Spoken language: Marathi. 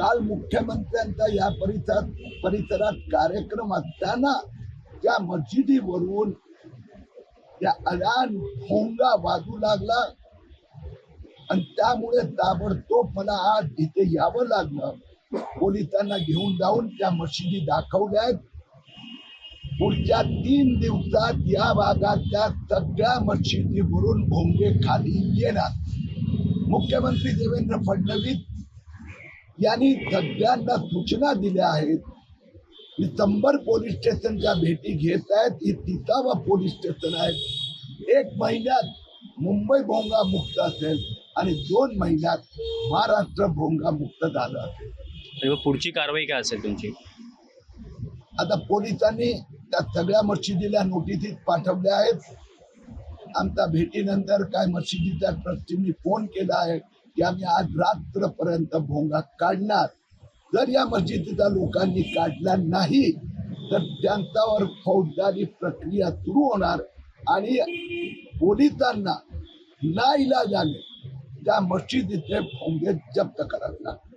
काल मुख्यमंत्र्यांचा या परिसरात परिसरात कार्यक्रम असताना त्या मशिदीवरून त्या अलान भोंगा वाजू लागला. आणि त्यामुळे ताबडतोब मला आज इथे यावं लागलं. पोलिसांना घेऊन जाऊन त्या मशिदी दाखवल्या पुढच्या तीन दिवसात या भागातल्या सगळ्या मशिदीवरून भोंगे खाली येणार. मुख्यमंत्री देवेंद्र फडणवीस यांनी सगळ्यांना सूचना दिल्या आहेत. डिसेंबर पोलीस स्टेशनच्या भेटी घेत आहेत. ही तिसावा पोलीस स्टेशन आहे. एक महिन्यात मुंबई भोंगा मुक्त असेल आणि दोन महिन्यात महाराष्ट्र भोंगा मुक्त झालं असेल. पुढची कारवाई काय असेल तुमची? आता पोलिसांनी त्या सगळ्या मशिदीला नोटिसीस पाठवल्या आहेत. आमच्या भेटीनंतर काय मशिदीच्या ट्रस्टींनी फोन केला आहे. की आम्ही आज रात्रपर्यंत भोंगा काढणार. जर या मस्जिदीचा लोकांनी काढला नाही तर त्यांच्यावर फौजदारी प्रक्रिया सुरू होणार आणि पोलिसांना नाईलाजाने त्या मस्जिदीचे भोंगे जप्त करावे लागणार